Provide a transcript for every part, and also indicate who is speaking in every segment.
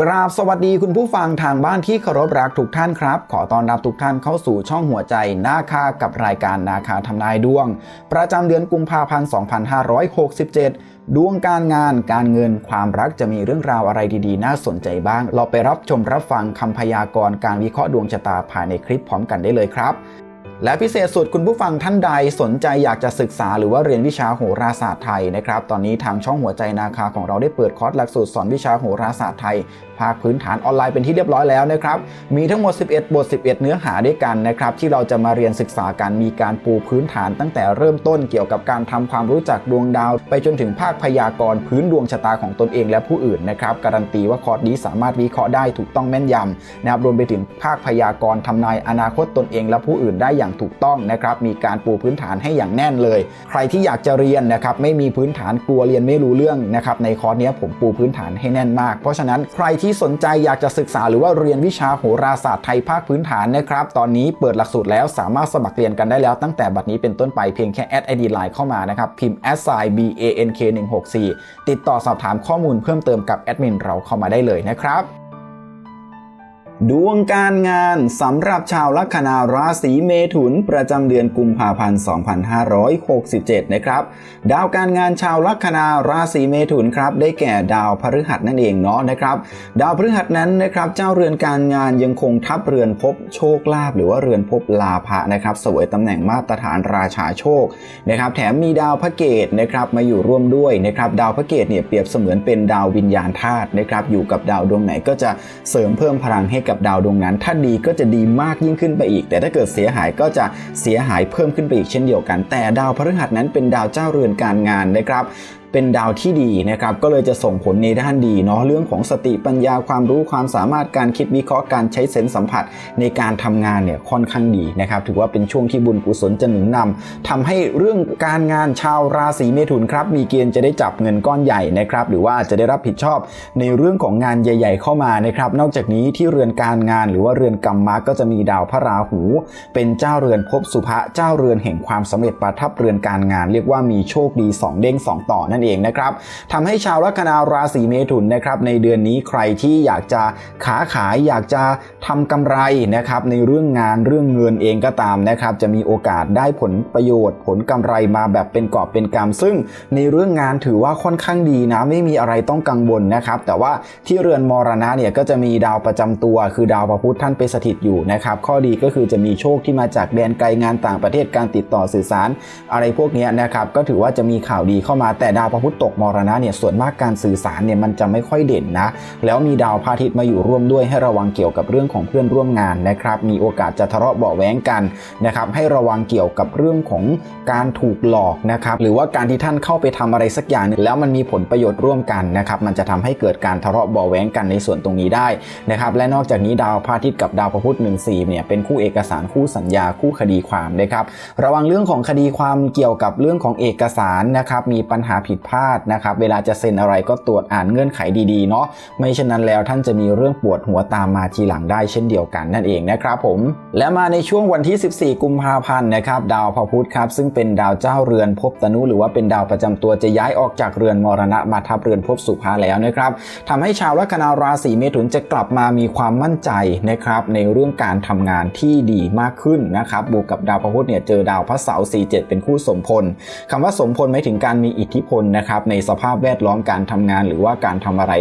Speaker 1: กราบสวัสดีคุณผู้ฟังทางบ้านที่เคารพรักทุกท่านครับ ขอต้อนรับทุกท่านเข้าสู่ช่องหัวใจนาคากับรายการนาคาทำนายดวง ประจำเดือนกุมภาพันธ์ 2567 ดวงการงานการเงินความรักจะมีเรื่องราวอะไรดีๆ น่าสนใจบ้าง เราไปรับชมรับฟังคำพยากรณ์การวิเคราะห์ดวงชะตาภายในคลิปพร้อมกันได้เลยครับ และพิเศษสุดคุณผู้ฟังท่านใดสนใจอยากจะศึกษาหรือว่าเรียนวิชาโหราศาสตร์ไทยนะครับ ตอนนี้ทางช่องหัวใจนาคาของเราได้เปิดคอร์สหลักสูตรสอนวิชาโหราศาสตร์ไทย ภาคพื้นฐานออนไลน์เป็นที่เรียบร้อยแล้วนะครับ มีทั้งหมด 11 บท 11 เนื้อหาด้วยกันนะครับ ที่เราจะมาเรียนศึกษากันมีการปูพื้นฐานตั้งแต่เริ่มต้นเกี่ยวกับการทำความรู้จักดวงดาว ไปจนถึงภาคพยากรณ์พื้นดวงชะตาของตนเองและผู้อื่นนะครับการันตีว่าคอร์สนี้สามารถวิเคราะห์ได้ถูกต้องแม่นยำนะครับรวมไปถึงภาคพยากรณ์ทำนายอนาคตตนเองและผู้อื่นได้อย่างถูกต้องนะครับ มีการปูพื้นฐานให้อย่างแน่นเลย ใครที่อยากจะเรียนนะครับ ไม่มีพื้นฐานกลัวเรียนไม่รู้เรื่องนะครับ ในคอร์สนี้ผมปูพื้นฐานให้แน่นมาก เพราะฉะนั้นใครที่สนใจอยากจะศึกษาหรือว่าเรียนวิชาโหราศาสตร์ไทยภาคพื้นฐานนะครับ ตอนนี้เปิดหลักสูตรแล้วสามารถสมัครเรียนกันได้แล้ว ตั้งแต่บัดนี้เป็นต้นไปเพียงแค่แอดไอดีไลน์เข้ามานะครับ พิมพ์ s i b a n k 1 6 4ติดต่อสอบถามข้อมูลเพิ่มเติมกับแอดมินเราเข้ามาได้เลยนะครับ ดวงการงานสำหรับชาวลัคนาราศีเมถุนประจำเดือนกุมภาพันธ์ 2567 นะครับ ดาวการงานชาวลัคนาราศีเมถุนครับ ได้แก่ดาวพฤหัสนั่นเองเนาะนะครับ ดาวพฤหัสนั้นนะครับเจ้าเรือนการงานยังคงทับเรือนภพโชคลาภหรือว่าเรือนภพลาภะนะครับสวยตำแหน่งมาตรฐานราชาโชคนะครับ แถมมีดาวพระเกตนะครับมาอยู่ร่วมด้วยนะครับ ดาวพระเกตเนี่ยเปรียบเสมือนเป็นดาววิญญาณธาตุนะครับอยู่กับดาวดวงไหนก็จะเสริมเพิ่มพลังให้กับดาวดวงนั้น ถ้าดีก็จะดีมากยิ่งขึ้นไปอีก แต่ถ้าเกิดเสียหายก็จะเสียหายเพิ่มขึ้นไปอีกเช่นเดียวกัน แต่ดาวพฤหัสนั้นเป็นดาวเจ้าเรือนการงานนะครับ เป็นดาวที่ดีนะครับก็เลยจะส่งผลในด้านดีเนาะเรื่องของสติปัญญาความรู้ความสามารถการคิดวิเคราะห์การใช้เซนส์สัมผัสในการทำงานเนี่ยค่อนข้างดีนะครับถือว่าเป็นช่วงที่บุญกุศลจะหนุนนำทำให้เรื่องการงานชาวราศีเมถุนครับมีเกณฑ์จะได้จับเงินก้อนใหญ่นะครับหรือว่าจะได้รับผิดชอบในเรื่องของงานใหญ่ ๆ เข้ามานะครับนอกจากนี้ที่เรือนการงานหรือว่าเรือนกรรมมาก็จะมีดาวพระราหู เป็นเจ้าเรือนภพสุภะเจ้าเรือนแห่งความสำเร็จประทับเรือนการงาน เรียกว่ามีโชคดีสองเด้งสองต่อนั่นเองนะครับทำให้ชาวลัคนาราศีเมถุนนะครับในเดือนนี้ใครที่อยากจะขาขายอยากจะทำกำไรนะครับในเรื่องงานเรื่องเงินเองก็ตามนะครับจะมีโอกาสได้ผลประโยชน์ ผลกำไรมาแบบเป็นกอบเป็นกำซึ่งในเรื่องงานถือว่าค่อนข้างดีนะไม่มีอะไรต้องกังวลนะครับแต่ว่าที่เรือนมรณะเนี่ยก็จะมีดาวประจำตัว คือดาวพระพุธท่านไปสถิตอยู่นะครับข้อดีก็คือจะมีโชคที่มาจากแดนไกลงานต่างประเทศการติดต่อสื่อสาร อะไรพวกนี้นะครับก็ถือว่าจะมีข่าวดีเข้ามาแต่ดาวพระพุธตกมรณะเนี่ยส่วนมากการสื่อสารเนี่ยมันจะไม่ค่อยเด่นนะ แล้วมีดาวพระอาทิตย์มาอยู่ร่วมด้วยให้ระวังเกี่ยวกับเรื่องของเพื่อนร่วมงานนะครับ มีโอกาสจะทะเลาะเบาะแว้งกันนะครับให้ระวังเกี่ยวกับเรื่องของการถูกหลอกนะครับหรือว่าการที่ท่านเข้าไปทำอะไรสักอย่างนึงแล้วมันมีผลประโยชน์ร่วมกันนะครับมันจะทำให้เกิดการทะเลาะเบาะแว้งกันในส่วนตรงนี้ได้นะครับและนอกจากนี้ดาวพระอาทิตย์กับดาวพระพุธหนึ่งสี่เนี่ยเป็นคู่เอกสารคู่สัญญาคู่คดีความนะครับระวังเรื่องของคดีความเกี่ยวกับเรื่องของเอกสารนะครับมีปัญหาผิดพลาดนะครับ เวลาจะเซ็นอะไรก็ตรวจอ่านเงื่อนไขดีๆเนาะไม่เช่นนั้นแล้วท่านจะมีเรื่องปวดหัวตามมาทีหลังได้เช่นเดียวกันนั่นเองนะครับผม และมาในช่วงวันที่ 14 กุมภาพันธ์นะครับ ดาวพพุธครับซึ่งเป็นดาวเจ้าเรือนภพตนุหรือว่าเป็นดาวประจำตัวจะย้ายออกจากเรือนมรณะมาทับเรือนภพสุภาแล้วนะครับทำให้ชาวลัคนาราศีเมถุนจะกลับมามีความมั่นใจนะครับในเรื่องการทำงานที่ดีมากขึ้นนะครับบวกกับดาวพพุธเนี่ยเจอดาวพระเสาร์47 เป็นคู่สมพลคำว่าสมพลหมายถึงการมีอิทธิพลนะครับในสภาพแวดล้อมการทำงาน หรือว่าการทำอะไร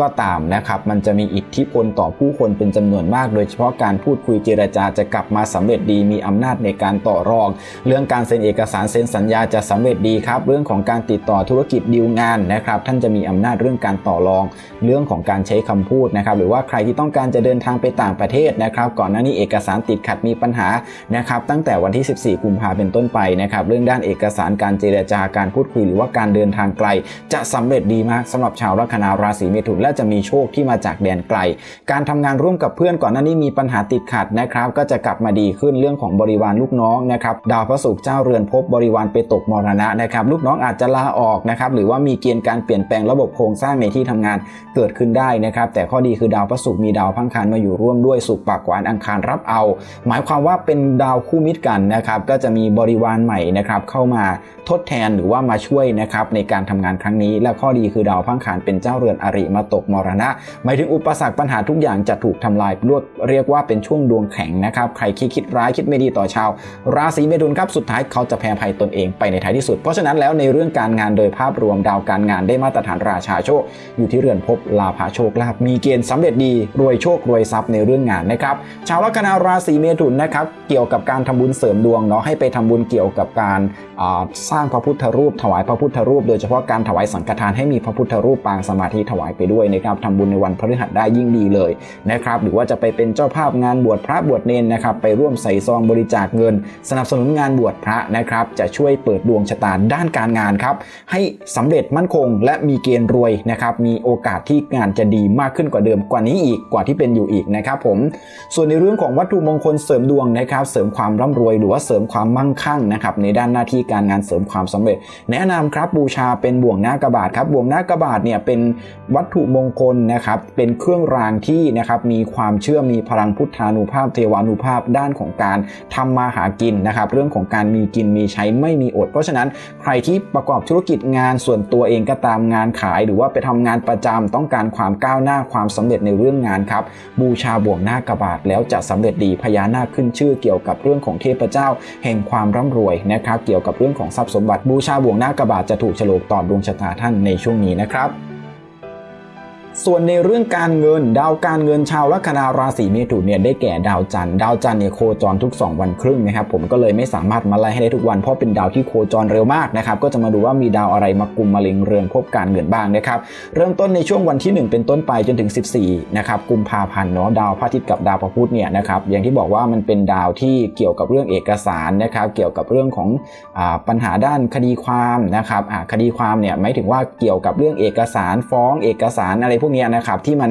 Speaker 1: ก็ตามนะครับมันจะมีอิทธิพลต่อผู้คนเป็นจำนวนมาก โดยเฉพาะการพูดคุยเจรจาจะกลับมาสำเร็จดี มีอำนาจในการต่อรอง เรื่องการเซ็นเอกสารเซ็นสัญญาจะสำเร็จดีครับเรื่องของการติดต่อธุรกิจดีลงานนะครับท่านจะมีอำนาจเรื่องการต่อรอง เรื่องของการใช้คำพูดนะครับหรือว่าใครที่ต้องการจะเดินทางไปต่างประเทศนะครับก่อนหน้านี้เอกสารติดขัดมีปัญหานะครับตั้งแต่วันที่ 14 กุมภาเป็นต้นไปนะครับเรื่องด้านเอกสารการเจรจาการพูดคุยหรือว่าการเดินทางไกล จะสำเร็จดีมากสำหรับชาวลัคนาราศีเมถุนและจะมีโชคที่มาจากแดนไกล การทำงานร่วมกับเพื่อนก่อนหน้านี้มีปัญหาติดขัดนะครับ ก็จะกลับมาดีขึ้นเรื่องของบริวารลูกน้องนะครับดาวพระศุกร์เจ้าเรือนพบบริวารไปตกมรณะนะครับลูกน้องอาจจะลาออกนะครับหรือว่ามีเกณฑ์การเปลี่ยนแปลงระบบโครงสร้างในที่ทำงานเกิดขึ้นได้นะครับแต่ข้อดีคือดาวพระศุกร์มีดาวพังคารมาอยู่ร่วมด้วยสุขปากหวานอังคารรับเอา หมายความว่าเป็นดาวคู่มิตรกันนะครับก็จะมีบริวารใหม่นะครับเข้ามาทดแทนหรือว่ามาช่วยนะครับในในการทำงานครั้งนี้ และข้อดีคือดาวพังคารเป็นเจ้าเรือนอริมาตกมรณะหมายถึงอุปสรรคปัญหาทุกอย่างจะถูกทำลายรวดเรียกว่าเป็นช่วงดวงแข็งนะครับใครคิดคิดร้ายคิดไม่ดีต่อชาว ราศีเมถุนครับสุดท้ายเขาจะแพ้ภัยตนเองไปในท้ายที่สุด เพราะฉะนั้นแล้วในเรื่องการงานโดยภาพรวมดาวการงานได้มาตรฐานราชาโชค อยู่ที่เรือนภพลาภาโชคลาภมีเกณฑ์สำเร็จดีรวยโชครวยทรัพย์ในเรื่องงานนะครับชาวลัคนาราศีเมถุนนะครับเกี่ยวกับการทำบุญเสริมดวงเนาะให้ไปทำบุญเกี่ยวกับการสร้างพระพุทธรูป ถวายพระพุทธรูปโดยเฉพาะการถวายสังฆทานให้มีพระพุทธรูปปางสมาธิถวายไปด้วยนะครับทำบุญในวันพฤหัสได้ยิ่งดีเลยนะครับหรือว่าจะไปเป็นเจ้าภาพงานบวชพระบวชเนนนะครับไปร่วมใส่ซองบริจาคเงิน สนับสนุนงานบวชพระนะครับจะช่วยเปิดดวงชะตาด้านการงานครับให้สำเร็จมั่นคง และมีเกณฑ์รวยนะครับมีโอกาสที่งานจะดีมากขึ้นกว่าเดิมกว่านี้อีกกว่าที่เป็นอยู่อีกนะครับผมส่วนในเรื่องของวัตถุมงคลเสริมดวงนะครับเสริมความร่ำรวยหรือว่าเสริมความมั่งคั่งนะครับในด้านหน้าที่การงานเสริมความสำเร็จ แนะนำครับบูชาเป็นบ่วงหน้ากระบาดครับบ่วงหน้ากระบาดเนี่ยเป็นวัตถุมงคลนะครับเป็นเครื่องรางที่นะครับมีความเชื่อมีพลังพุทธานุภาพเทวานุภาพด้านของการทำมาหากินนะครับเรื่องของการมีกินมีใช้ไม่มีอด เพราะฉะนั้นใครที่ประกอบธุรกิจงานส่วนตัวเองก็ตามงานขาย หรือว่าไปทำงานประจำต้องการความก้าวหน้าความสำเร็จในเรื่องงานครับบูชาบ่วงหน้ากระบาดแล้วจะสำเร็จดีพญานาคขึ้นชื่อเกี่ยวกับเรื่องของเทพเจ้า แห่งความร่ำรวยนะครับเกี่ยวกับเรื่องของทรัพย์สมบัติบูชาบ่วงหน้ากระบาดจะถูกฉลกต่อดวงชะตาท่านในช่วงนี้นะครับ ส่วนในเรื่องการเงิน ดาวการเงินชาวลัคนาราศีเมถุนเนี่ยได้แก่ดาวจันทร์ดาวจันทร์เนี่ยโคจรทุก 2 วันครึ่งนะครับผมก็เลยไม่สามารถมาไล่ให้ได้ทุกวันเพราะเป็นดาวที่โคจรเร็วมากนะครับก็จะมาดูว่ามีดาวอะไรมากุมมาเล็งเรือนพบการเงินบ้างนะครับเริ่มต้นในช่วงวันที่ 1 เป็นต้นไปจนถึง 14นะครับกุมภาพันธ์เนาะดาวพระอาทิตย์กับดาวพระพุธเนี่ยนะครับอย่างที่บอกว่ามันเป็นดาวที่เกี่ยวกับเรื่องเอกสารนะครับเกี่ยวกับเรื่องของอปัญหาด้านคดีความนะครับคดีความเนี่ยหมายถึงว่าเกี่ยวกับเรื่องเอกสารฟ้องเอกสารอะไรพวกนี้นะครับที่มัน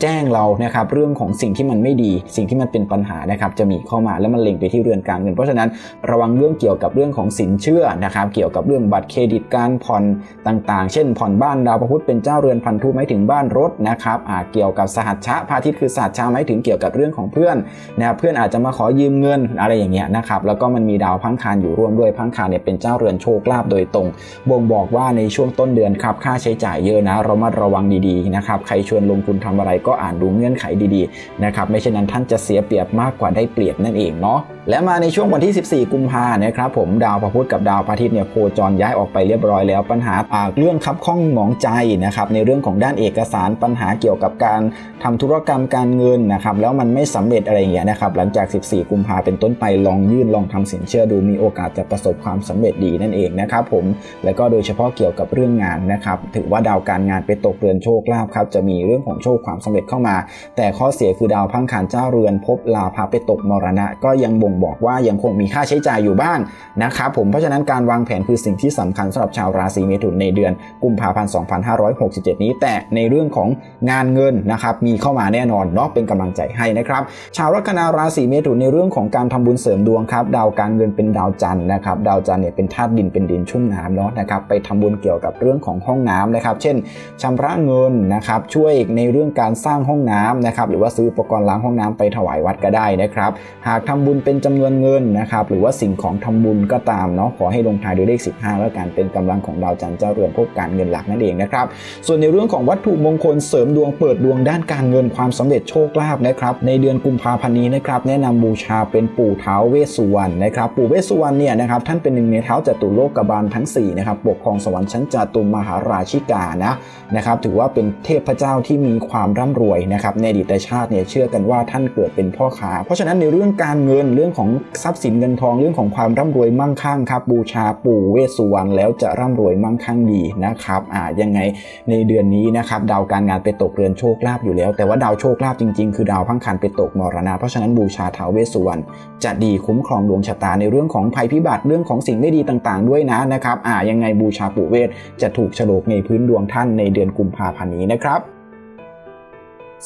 Speaker 1: แจ้งเรานะครับเรื่องของสิ่งที่มันไม่ดี สิ่งที่มันเป็นปัญหานะครับจะมีเข้ามาแล้วมันเล็งไปที่เรือนการเงิน เพราะฉะนั้นระวังเรื่องเกี่ยวกับเรื่องของสินเชื่อนะครับเกี่ยวกับเรื่องบัตรเครดิตการผ่อนต่างๆ เช่น ผ่อนบ้านดาวพระพุธเป็นเจ้าเรือนพันธุไม่ถึงบ้านรถนะครับเกี่ยวกับสหัชชะพาทิตคือสหัชชะไม่ถึงเกี่ยวกับเรื่องของเพื่อนนะเพื่อนอาจจะมาขอยืมเงินอะไรอย่างเงี้ยนะครับแล้วก็มันมีดาวพังคารอยู่ร่วมด้วยพังคารเนี่ยเป็นเจ้าเรือนโชคลาภโดยตรงบ่งบอกว่าในช่วงต้นเดือนครับค่าใช้จ่ายเยอะนะเรามาระวังดีๆนะครับ ใครชวนลงทุนทำอะไรก็อ่านดูเงื่อนไขดีๆนะครับ ไม่เช่นนั้นท่านจะเสียเปรียบมากกว่าได้เปรียบนั่นเองเนาะ และมาในช่วงวันที่ 14 กุมภาเนะครับผมดาวพระพุธกับดาวพระอาทิตย์เนี่ยโคจรย้ายออกไปเรียบร้อยแล้วปัญหาเรื่องคับข้องหมองใจนะครับในเรื่องของด้านเอกสารปัญหาเกี่ยวกับการทำธุรกรรมการเงินนะครับแล้วมันไม่สำเร็จอะไรอย่างเงี้ยนะครับหลังจาก 14 กุมภาเป็นต้นไปลองยื่นลองทำสินเชื่อดูมีโอกาสจะประสบความสำเร็จดีนั่นเองนะครับผมแล้วก็โดยเฉพาะเกี่ยวกับเรื่องงานนะครับถือว่าดาวการงานไปตกเรือนโชคลาภครับจะมีเรื่องของโชคความสำเร็จเข้ามา แต่ข้อเสียคือดาวพังคารเจ้าเรือนพบลาภไปตกมรณะก็ยังบ่งบอกว่ายังคงมีค่าใช้จ่ายอยู่บ้างนะครับผมเพราะฉะนั้นการวางแผนคือสิ่งที่สำคัญสำหรับชาวราศีเมถุนในเดือนกุมภาพันธ์ 2567 นี้ แต่ในเรื่องของงานเงินนะครับมีเข้ามาแน่นอนเนาะเป็นกำลังใจให้นะครับ ชาวลัคนาราศีเมถุนในเรื่องของการทำบุญเสริมดวงครับดาวการเงินเป็นดาวจันทร์นะครับดาวจันทร์เนี่ยเป็นธาตุดินเป็นดินชุ่มน้ำเนาะนะครับไปทำบุญเกี่ยวกับเรื่องของห้องน้ำนะครับ เช่นชำระเงินนะครับช่วยในเรื่องการสร้างห้องน้ำนะครับหรือว่าซื้ออุปกรณ์ล้างห้องน้ำไปถวายวัดก็ได้นะครับ หากทำบุญเป็นจำนวนเงินนะครับ หรือว่าสิ่งของทำบุญก็ตามเนาะขอให้ลงท้ายด้วยเลข 15 แล้วกันเป็นกำลังของดาวจันทร์เจ้าเรือนพบการเงินหลักนั่นเองนะครับ ส่วนในเรื่องของวัตถุมงคลเสริมดวงเปิดดวงด้านการเงินความสำเร็จโชคลาภนะครับในเดือนกุมภาพันธ์นี้นะครับแนะนำบูชาเป็นปู่เท้าเวสสุวรรณนะครับปู่เวสสุวรรณเนี่ยนะครับท่านเป็นหนึ่งในเท้าจตุโลกบาลทั้ง4นะครับปกครองสวรรค์ชั้นจตุมหาราชิกานะนะครับถือว่าเป็นเทพเจ้าที่มีความร่ำรวยนะครับในอดีตชาติเนี่ยเชื่อกันว่าท่านเกิดเป็นพ่อค้าเพราะฉะนั้นในเรื่องการเงินเรื่องของทรัพย์สินเงินทองเรื่องของความร่ำรวยมั่งคั่งครับ บูชาปู่เวสสุวรรณแล้วจะร่ำรวยมั่งคั่งดีนะครับอ่ายังไงในเดือนนี้นะครับดาวการงานไปตกเรือนโชคลาภอยู่แล้ว แต่ว่าดาวโชคลาภจริงๆ คือดาวพังคันไปตกมรณะเพราะฉะนั้นบูชาท้าวเวสสุวรรณจะดีคุ้มครองดวงชะตาในเรื่องของภัยพิบัติเรื่องของสิ่งไม่ดีต่างๆ ด้วยนะนะครับอ่ายังไงบูชาปู่เวสจะถูกฉลกในพื้นดวงท่านในเดือนกุมภาพันธ์นี้นะครับ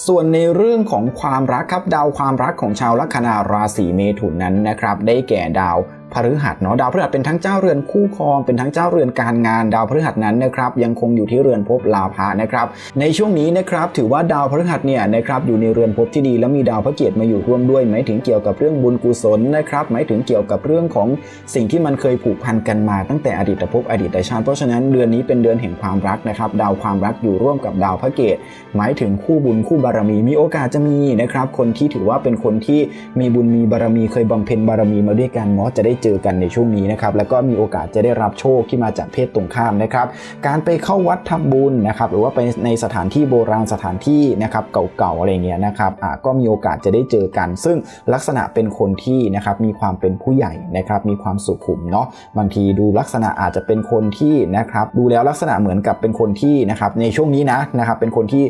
Speaker 1: ส่วนในเรื่องของความรักครับดาวความรักของชาวลัคนาราศีเมถุนนั้นนะครับ ได้แก่ดาว พฤหัสเนาะดาวพฤหัสเป็นทั้งเจ้าเรือนคู่ครองเป็นทั้งเจ้าเรือนการงานดาวพฤหัสนั้นนะครับยังคงอยู่ที่เรือนภพลาภะนะครับ ในช่วงนี้นะครับถือว่าดาวพฤหัสเนี่ยนะครับอยู่ในเรือนภพที่ดี แล้วมีดาวพระเกียรติมาอยู่ร่วมด้วยหมายถึงเกี่ยวกับเรื่องบุญกุศลนะครับหมายถึงเกี่ยวกับเรื่องของสิ่งที่มันเคยผูกพันกันมาตั้งแต่อดีตภพอดีตชาติเพราะฉะนั้นเดือนนี้เป็นเดือนแห่งความรักนะครับดาวความรักอยู่ร่วมกับดาวพระเกตหมายถึงคู่บุญคู่บารมีมีโอกาสจะมีนะครับคนที่ถือว่าเป็นคนที่มีบุญมีบารมีเคยบำเพ็ญบารมีมาด้วยกันเนาะจะได้เจอกันในช่วงนี้นะครับแล้วก็มีโอกาสจะได้รับโชคที่มาจากเพศตรงข้ามนะครับ การไปเข้าวัดทำบุญนะครับหรือว่าไปในสถานที่โบราณสถานที่นะครับเก่าๆอะไรเงี้ยนะครับอ่าก็มีโอกาสจะได้เจอกัน ซึ่งลักษณะเป็นคนที่นะครับมีความเป็นผู้ใหญ่นะครับมีความสุขุมเนาะบางทีดูลักษณะอาจจะเป็นคนที่นะครับดูแล้วลักษณะเหมือนกับเป็นคนที่นะครับในช่วงนี้นะนะครับเป็นคนที่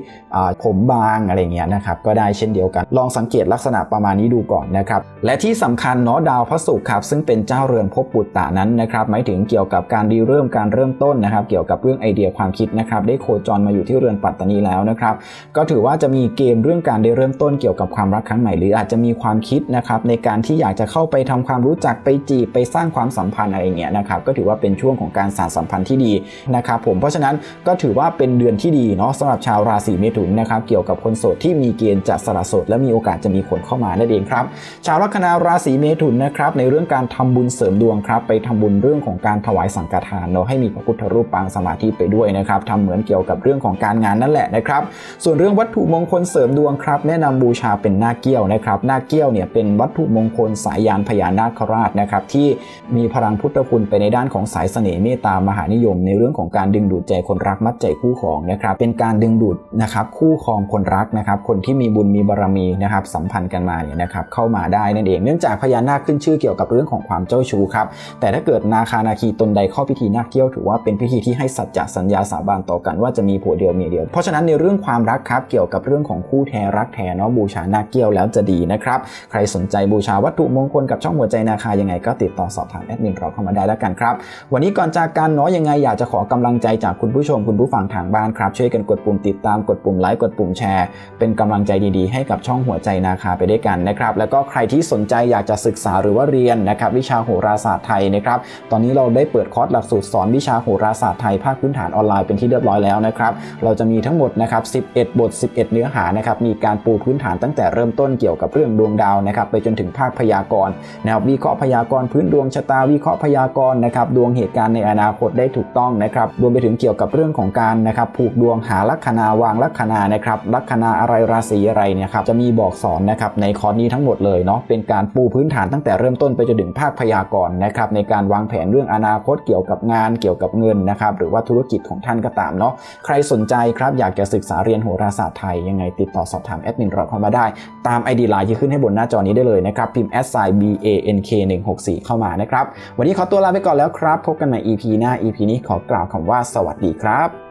Speaker 1: ผมบางอะไรเงี้ยนะครับก็ได้เช่นเดียวกัน ลองสังเกตลักษณะประมาณนี้ดูก่อนนะครับและที่สำคัญเนาะดาวพระศุกร์ครับซึ่งเป็นเจ้าเรือนภพปุตตะนั้นนะครับหมายถึงเกี่ยวกับการดีเริ่มการเริ่มต้นนะครับ เกี่ยวกับเรื่องไอเดียความคิดนะครับ ได้โคจรมาอยู่ที่เรือนปัตตานีแล้วนะครับ ก็ถือว่าจะมีเกณฑ์เรื่องการได้เริ่มต้นเกี่ยวกับความรักครั้งใหม่หรืออาจจะมีความคิดนะครับในการที่อยากจะเข้าไปทำความรู้จักไปจีบไปสร้างความสัมพันธ์อะไรเงี้ยนะครับก็ถือว่าเป็นช่วงของการสานสัมพันธ์ที่ดีนะครับผมเพราะฉะนั้นก็ถือว่าเป็นเดือนที่ดีเนาะสำหรับชาวราศีเมถุนนะครับเกี่ยวกับคนโสดที่มีเกณฑ์จะสละโสดและมีโอกาสจะมีคนเข้ามานั่นเองครับชาวลัคนาราศีเมถุนนะครับในเรื่องการทำบุญเสริมดวงครับไปทำบุญเรื่องของการถวายสังฆทานเนาะให้มีพระพุทธรูปปางสมาธิไปด้วยนะครับทำเหมือนเกี่ยวกับเรื่องของการงานนั่นแหละนะครับ ส่วนเรื่องวัตถุมงคลเสริมดวงครับแนะนำบูชาเป็นหน้าเกี้ยวนะครับหน้าเกี้ยวเนี่ยเป็นวัตถุมงคลสายยานพญานาคราชนะครับที่มีพลังพุทธคุณไปในด้านของสายเสน่ห์เมตตามหานิยม ในเรื่องของการดึงดูดใจคนรักมัดใจคู่ครองนะครับเป็นการดึงดูดนะครับคู่ครองคนรักนะครับคนที่มีบุญมีบารมีนะครับสัมพันธ์กันมาเนี่ยนะครับเข้ามาได้นั่นเองเนื่องจากพญานาคขึ้นชื่อเกี่ยวกับเรื่องของความเจ้าชู้ครับ แต่ถ้าเกิดนาคานาคีตนใดเข้าพิธีนาคเกี้ยวถือว่าเป็นพิธีที่ให้สัจจะสัญญาสาบานต่อกันว่าจะมีผัวเดียวเมียเดียว เพราะฉะนั้นในเรื่องความรักครับเกี่ยวกับเรื่องของคู่แท้รักแท้เนาะบูชานาคเกี้ยวแล้วจะดีนะครับใครสนใจบูชาวัตถุมงคลกับช่องหัวใจนาคายังไงก็ติดต่อสอบถามแอดมินเราเข้ามาได้แล้วกันครับวันนี้ก่อนจากกันเนาะยังไงอยากจะขอกำลังใจจากคุณผู้ชมคุณผู้ฟังทางบ้านครับช่วยกันกดปุ่มติดตามกดปุ่มไลค์กดปุ่มแชร์ เป็นกำลังใจดีๆ ให้กับช่องหัวใจนาคาไปด้วยกันนะครับแล้วก็ใครที่สนใจอยากจะศึกษาหรือว่าเรียนนะครับวิชาโหราศาสตร์ไทยนะครับ ตอนนี้เราได้เปิดคอร์สหลักสูตรสอนวิชาโหราศาสตร์ไทยภาคพื้นฐานออนไลน์เป็นที่เรียบร้อยแล้วนะครับ เราจะมีทั้งหมดนะครับ 11 บท 11 เนื้อหานะครับ มีการปูพื้นฐานตั้งแต่เริ่มต้นเกี่ยวกับเรื่องดวงดาวนะครับ ไปจนถึงภาคพยากรณ์นะครับ วิเคราะห์พยากรณ์พื้นดวงชะตา วิเคราะห์พยากรณ์นะครับ ดวงเหตุการณ์ในอนาคตได้ถูกต้องนะครับ รวมไปถึงเกี่ยวกับเรื่องของการนะครับผูกดวงหาลัคนาวางลัคนานะครับลัคนาอะไรราศีอะไรเนี่ยครับจะมีบอกสอนนะครับในคอร์สนี้ทั้งหมดเลยเนาะเป็นการปูพื้นฐานตั้งแต่เริ่มต้นไปจนถึงภาคพยากรนะครับในการวางแผนเรื่องอนาคตเกี่ยวกับงานเกี่ยวกับเงินนะครับหรือว่าธุรกิจของท่านก็ตามเนาะใครสนใจครับอยากจะศึกษาเรียนโหราศาสตร์ไทยยังไงติดต่อสอบถามแอดมินเราเข้ามาได้ ตาม ID ไลน์ที่ขึ้นให้บนหน้าจอนี้ได้เลยนะครับพิมพ์ s i b a n k 1 6 4เข้ามานะครับวันนี้ขอตัวลาไปก่อนแล้วครับ พบกันใหม่ EP หน้า EP นี้ขอกล่าวคำว่าสวัสดีครับ